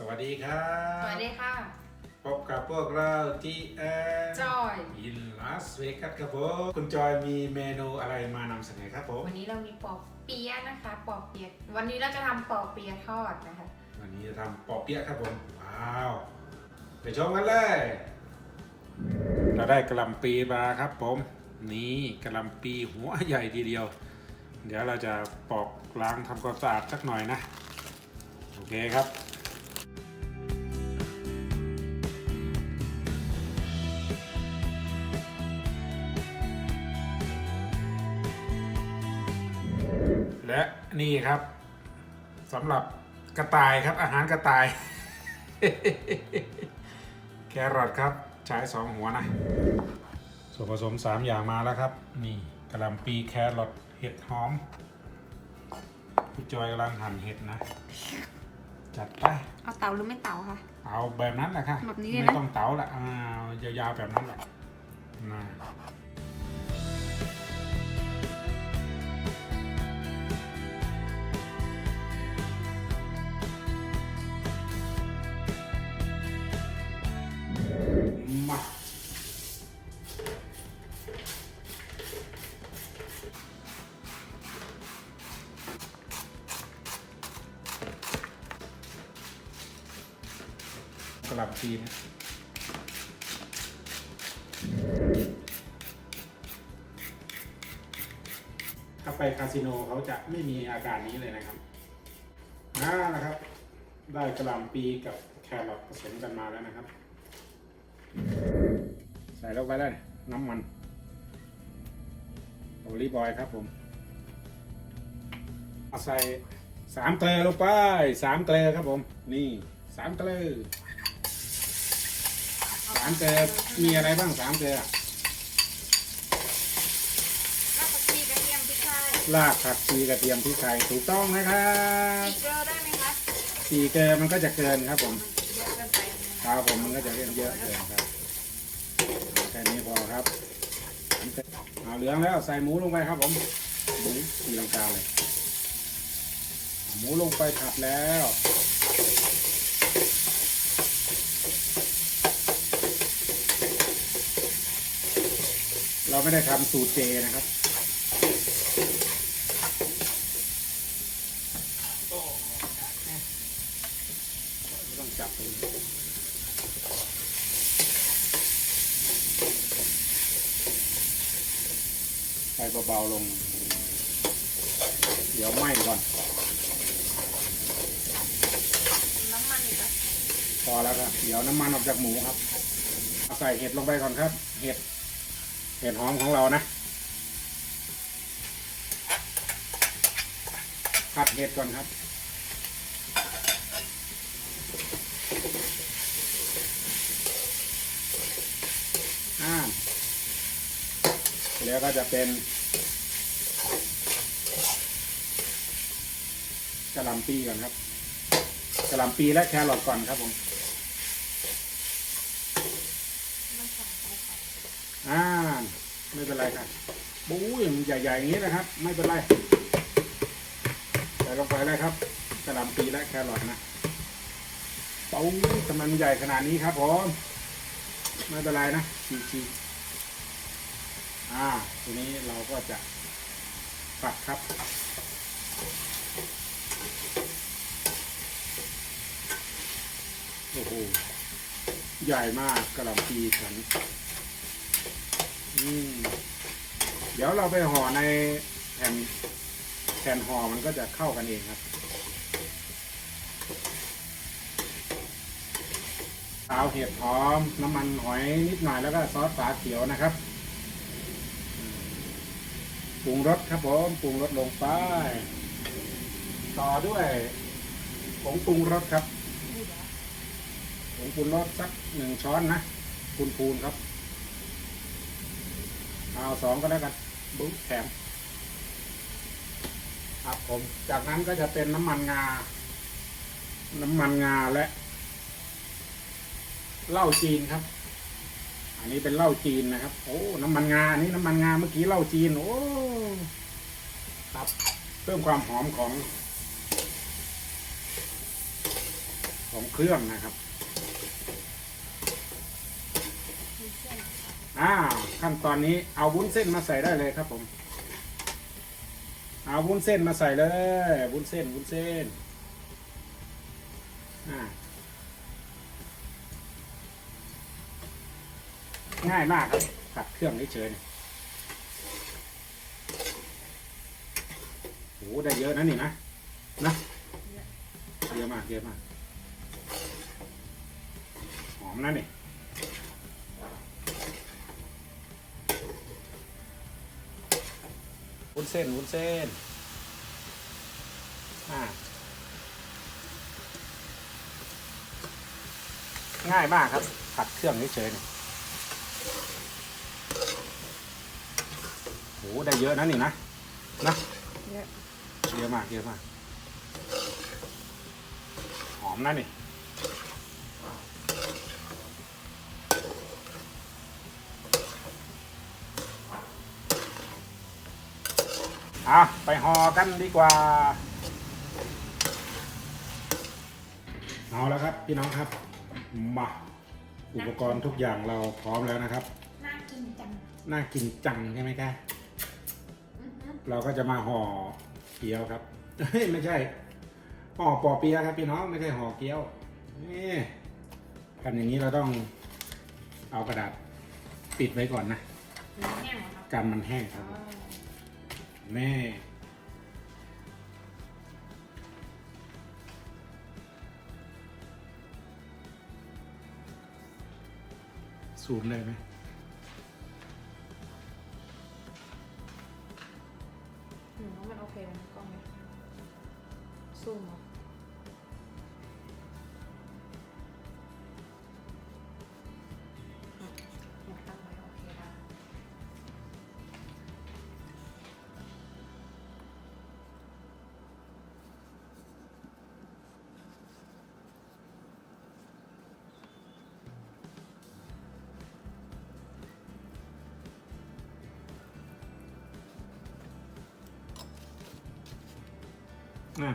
สวัสดีครับสวัสดีค่ะ พบกับพวกเราที่แอจอยอินลาสเวกัสครับผมคุณจอยมีเมนูอะไรมานำเสนอครับผมวันนี้เรามีปอบเปี๊ยะนะคะ ปอบเปี๊ยะวันนี้เราจะทำปอบเปี๊ยะทอดนะคะ วันนี้จะทำปอเปี๊ยะครับผมว้าวไปชมกันเลยเราได้กระหลำปีมาครับผม นี่กระหลำปีหัวใหญ่ทีเดียว เดี๋ยวเราจะปอกล้างทำความสะอาดสักหน่อยนะ โอเคครับ และนี่ครับสำหรับกระต่ายครับอาหารกระต่าย แครอทครับใช้สองหัวนะส่วนผสม 3 อย่างมาแล้วครับ นี่กระหลำปีแครอทเห็ดหอมพี่จอยกำลังหั่นเห็ดนะ จัดไปเอาเตาหรือไม่เตาคะ เอาแบบนั้นแหละค่ะแบบนี้เลยนะ ไม่ต้องเต๋าละอ่ายาวๆแบบนั้นแหละนะ ทีนะถ้าไปคาสิโนเขาจะไม่มีอาการนี้เลยนะครับน่านะครับ ได้กระลำปีกับแครอทผสมกันมาแล้วนะครับ ใส่ลงไปเลยน้ำมันโอลิฟออยครับผมเอาใส่สามเกลือลงไปสามเกลือครับผม นี่สามเกลือามเกลือมีอะไรบ้างสามเกลือรากผักชีกระเทียมพริกไทยรากผักชีกระเทียมพริกไทยถูกต้องนะครับอีกเกลือได้ไหมคะสี่เกลือมันก็จะเกินครับผมเยอะเกินไปครับผมมันก็จะเกินเยอะเกินครับแค่นี้พอครับเอาเหลืองแล้วใส่หมูลงไปครับผมหมูตีลังกาเลย หมูลงไปผัดแล้ว เราไม่ได้ทำสูตรเจนะครับไม่ต้องจับเลยใส่เบาๆลง เดี๋ยวไหม้ก่อนน้ำมันอีกนะพอแล้วครับ เดี๋ยวน้ำมันออกจากหมูครับเอาใส่เห็ดลงไปก่อนครับ เห็ด เห็ดหอมของเรานะผัดเห็ดก่อนครับอ่าแล้วก็จะเป็นกระลำปีก่อนครับกระลำปีและแครอทก่อนครับผมสั่งไปค่ะ อ่า ไม่ เป็นไรครับบู๊ยมันใหญ่ๆอย่างนี้นะครับ ไม่เป็นไรใส่ลงไปเลยครับกระหลำปีและแครอทนะปู๊ยทำไมมันใหญ่ขนาดนี้ครับผมไม่เป็นไรนะชีๆอ่า ทีนี้เราก็จะปัดครับโอ้โหใหญ่มากกระหล่ำปีฉัน อืมเดี๋ยวเราไปห่อในแผ่นแผ่นห่อมันก็จะเข้ากันเองครับขาวเห็ดหอม น้ำมันหอยนิดหน่อยแล้วก็ซอสฝาเขียวนะครับปรุงรสครับผมปรุงรสลงไป ต่อด้วยผงปรุงรสครับผงปรุงรสสักหนึ่งช้อนนะคูณคูณๆครับ เอาสองก็แล้วกันบุ๊แถมครับผมจากนั้นก็จะเป็นน้ำมันงา น้ำมันงาและเหล้าจีนครับ อันนี้เป็นเหล้าจีนนะครับ โอ้ น้ำมันงา อันนี้น้ำมันงาเมื่อกี้เหล้าจีน โอ้ ครับ เพิ่มความหอมของ ของเครื่องนะครับ อ้าวขั้นตอนนี้เอาวุ้นเส้นมาใส่ได้เลยครับผม เอาวุ้นเส้นมาใส่เลยวุ้นเส้นวุ้นเส้นง่ายมากครับตัดเครื่องเฉยๆนี่โหได้เยอะนะนี่นะนะเยอะมากเยอะมากหอมนะนี่ วุ้นเส้นวุ้นเส้นอ่าง่ายมากครับ ผัดเครื่องเฉยๆนี่โหได้เยอะนะนี่นะนะเยอะเยอะมากเยอะมาก หอมนะนี่ อะไปห่อกันดีกว่าเอาแล้วครับพี่น้องครับมาอุปกรณ์ทุกอย่างเราพร้อมแล้วนะครับ น่ากินจัง น่ากินจังใช่ไหมคะอือฮึเราก็จะมาห่อเกี๊ยวครับเฮ้ยไม่ใช่ห่อปอเปียะครับพี่น้องไม่ใช่ห่อเกี๊ยวนี่กันอย่างนี้เราต้องเอากระดาษปิดไว้ก่อนนะมันแห้งเหรอครับกันมันแห้งคอ๋รัอบ แม่ซูมได้ไหมหนูว่ามันโอเคไหมกล้องไหมซูมเหรออื อ่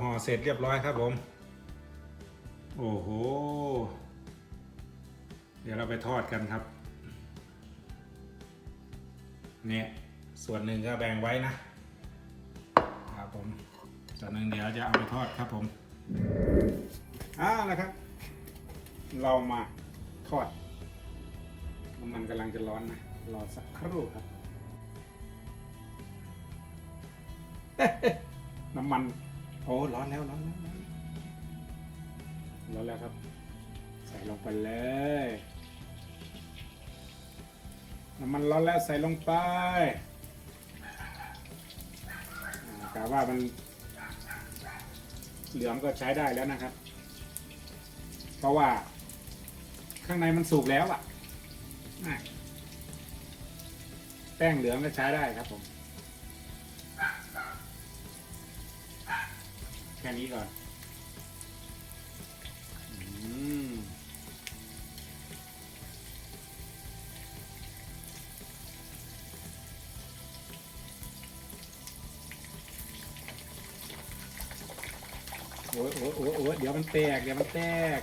ห่อเสร็จเรียบร้อยครับผม โอ้โห เดี๋ยวเราไปทอดกันครับ เนี่ย ส่วนหนึ่งก็แบ่งไว้นะ ครับผม ส่วนหนึ่งเดี๋ยวจะเอาไปทอดครับผมอ่านะครับ เรามาทอดน้ำมันกำลังจะร้อนนะ รอสักครู่ครับน้ำมัน อ้ร้อนแล้วร้อนแล้วร้อนแล้วร้อนแล้วครับ ใส่ลงไปเลยน้ำมันร้อนแล้วใส่ลงไปอ่ากะว่ามันเหลืองก็ใช้ได้แล้วนะครับ เพราะว่าข้างในมันสุกแล้วอะ่ะแป้งเหลืองก็ใช้ได้ครับผม แค่นี้ก่อน อืมโอ้ยโอ้ยโอ้ยโอ้ยเดี๋ยวมันแตก เดี๋ยวมันแตก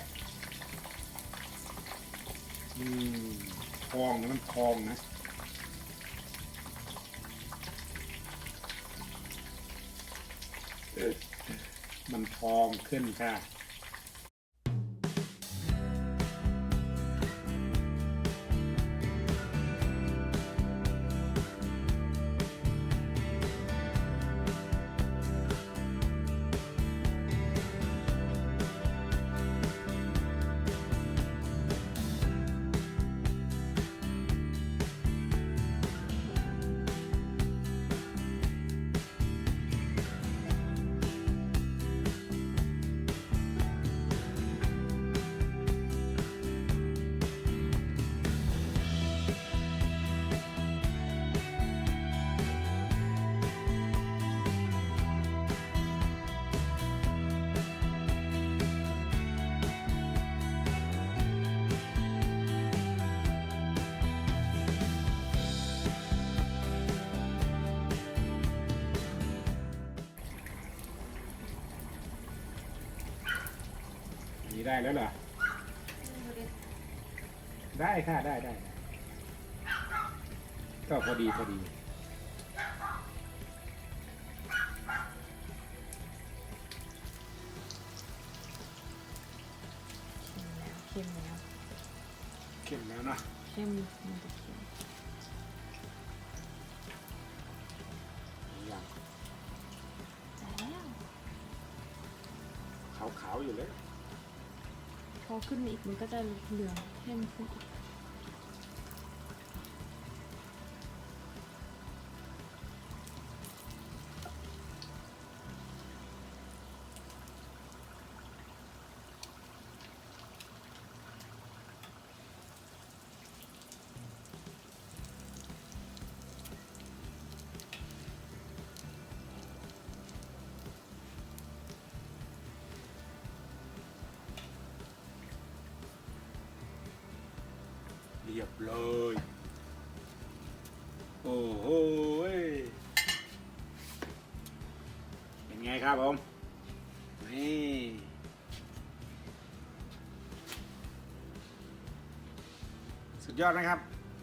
อืมพองนะมันพองนะ มันพองขึ้นค่ะ ได้แล้วเหรอ ได้ค่ะได้ได้ได้ก็พอดีพอดีเค็มแล้วเข้มแล้วเนอะเค็มมันจะเค็ม ขึ้นมาอีกมันก็จะเหลืองเข้มขึ้นอีก ยบเลย โอ้โหเป็นไงครับผมนี่สุดยอดนะครับ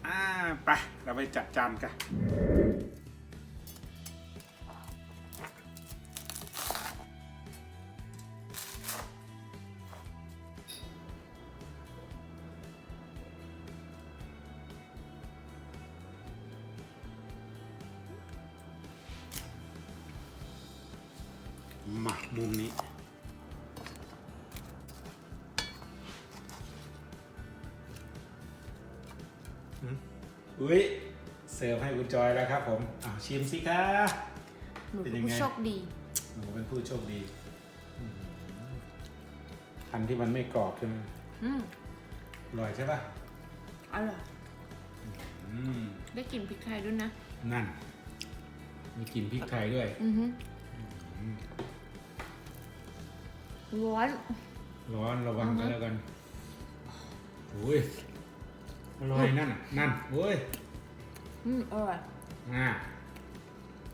อ่า ไป เราไปจัดจานกัน มามุมนี้อืมอุ้ยเสิร์ฟให้คุณจอยแล้วครับผมอ้าวชิมสิคะหนูเป็นเป็นยังไงผู้โชคดี หนูเป็นผู้โชคดีอืมอันที่มันไม่กรอบใช่ไหมอืมอร่อยใช่ปะอร่อยอืมได้กลิ่นพริกไทยด้วยนะ นั่น มีกลิ่นพริกไทยด้วย อือฮึอืม ร้อน ร้อนระวังอือกัฮึนแล้วกันโอ้ยอร่อยนั่นน่ะนั่นโอ้ยอืมอร่อยอ่า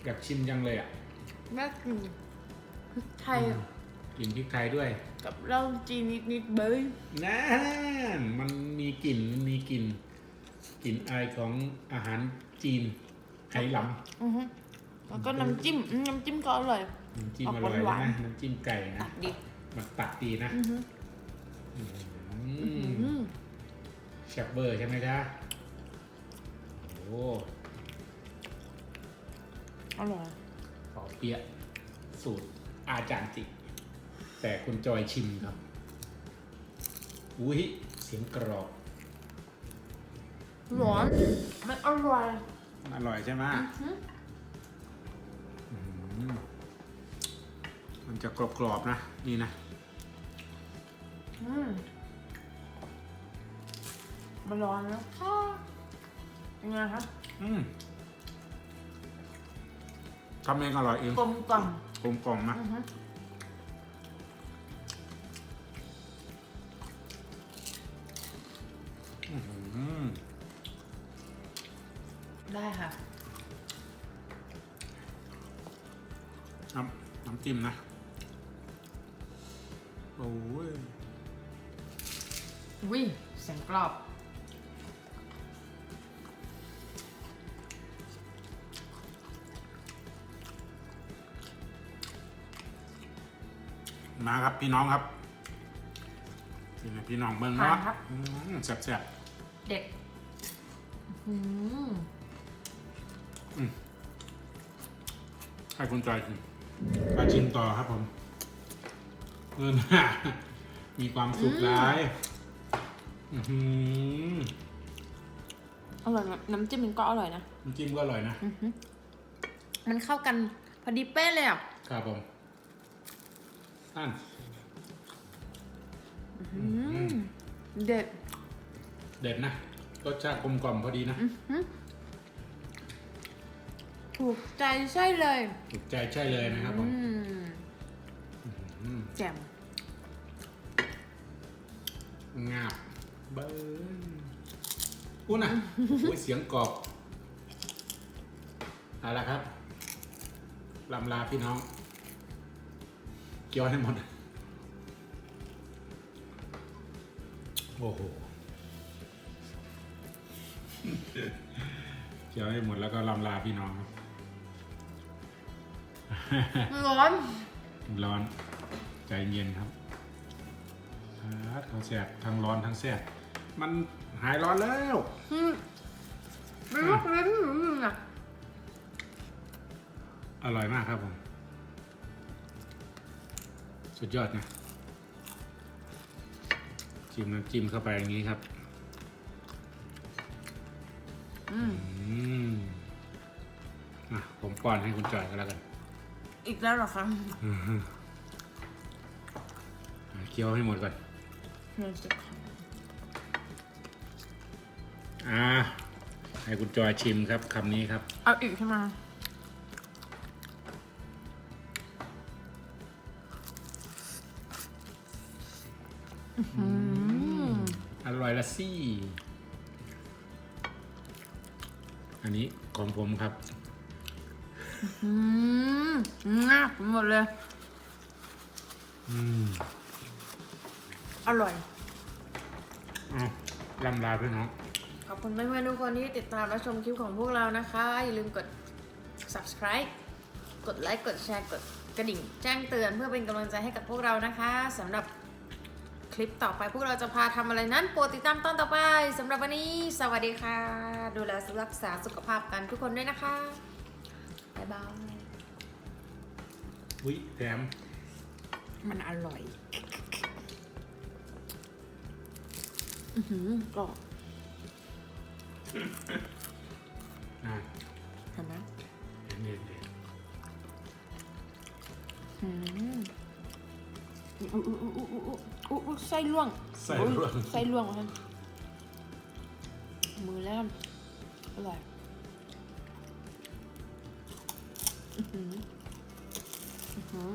อยากชิมยังเลยอะได้กลิ่นพริกไทยกลิ่นพริกไทยด้วย กับเหล้าจีนนิดๆเบยนั่นมันมีกลิ่นมันมีกลิ่นกลิ่นอายของอาหารจีนไหหลอือฮึแล้วก็น้ำจิ้มอืมน้ำจิ้มก็อร่อยำน้ำจิ้มอออกร่อยหวานนะน้ำจิ้มไก่ตันะดดิบ มันตัดดีนะอือฮึอือืมมแชบเบอร์ใช่ไหมจ๊ะโอ้อร่อยปอเปี๊ยะสูตรอาจารย์จิ แต่คุณจอยชิมครับ อุ้ยเสียงกรอบหวานมันอร่อยอร่อยใช่ไหม อือฮึอื จะกรอบๆนะ นี่นะ อืมมันร้อนแล้วค่ะยังไงคะอืมทำเองอร่อยเองกลมกล่อมกลมกล่อมนะอือฮึอื้อหือได้ค่ะ น้ำน้ำจิ้มนะ โอ้ยวิเสียงกรอบ มาครับพี่น้องครับนี่นะพี่น้องเมืองทานเนาะครับ อืมแซ่บเด็ดอืมๆให้คุณจอยชิมมาชิมต่อครับผม เงินมีความสุขร้ายอื้อหืออร่อยนะน้ำจิ้มมันก็อร่อยนะน้ำจิ้มก็อร่อยนะ อือฮึมันเข้ากันพอดีเป๊ะเลยอะ ครับผมอันอืมเด็ด เด็ดนะรสชาติกลมกล่อมพอดีนะ อือฮึถูกใจใช่เลย ถูกใจใช่เลยนะครับผมอืมอืมแจ่ม งาบเบิ้ลอู้นะอุ้ยเสียงกรอบเอาละครับลำลาพี่น้อง เกี่ยวให้หมด โอ้โหเกี่ยวให้หมดแล้วก็ลำลาพี่น้องครับ ร้อน ร้อน ใจเย็นครับ ครับทั้งแสบทั้งร้อนทั้งแสบมันหายร้อนแล้วอืมมันลูกเล่นอืมอะอร่อยมากครับผม สุดยอดนะจิ้มน้ำจิ้มเข้าไปอย่างนี้ครับ อืมอืมอะผมป้อนให้คุณจอยก็แล้วกัน อีกแล้วเหรอคะอะเคี้ยวให้หมดก่อน เราจะขออ่า ให้คุณจอยชิมครับคำนี้ครับ เอาอีกใช่ไหมอืมอร่อยละสิอันนี้ของผมครับอืมงับหมดเลย อืม อร่อยเอาลำลาพี่น้องขอบคุณเพื่อนๆทุกคนที่ติดตามและชมคลิปของพวกเรานะคะ อย่าลืมกด subscribe กดไลค์กดแชร์กดกระดิ่ง แจ้งเตือนเพื่อเป็นกำลังใจให้กับพวกเรานะคะสำหรับคลิปต่อไปพวกเราจะพาทำอะไรนั้นโปรดติดตามตอนต่อไปสำหรับวันนี้ สวัสดีค่ะ ดูแลรักษาสุขภาพกันทุกคนด้วยนะคะบ๊ายบายอุ้ยแถม มันอร่อย อือหือกรอบอ่าเห็นไหมเย็นเย็นอืมอู้อู้อู้อู้อู้อู้อู้ไส้ล่วงใส่ร่วงไส้ล่วงวะท่านมือแล้วอร่อยอื้อหืออื้อหือ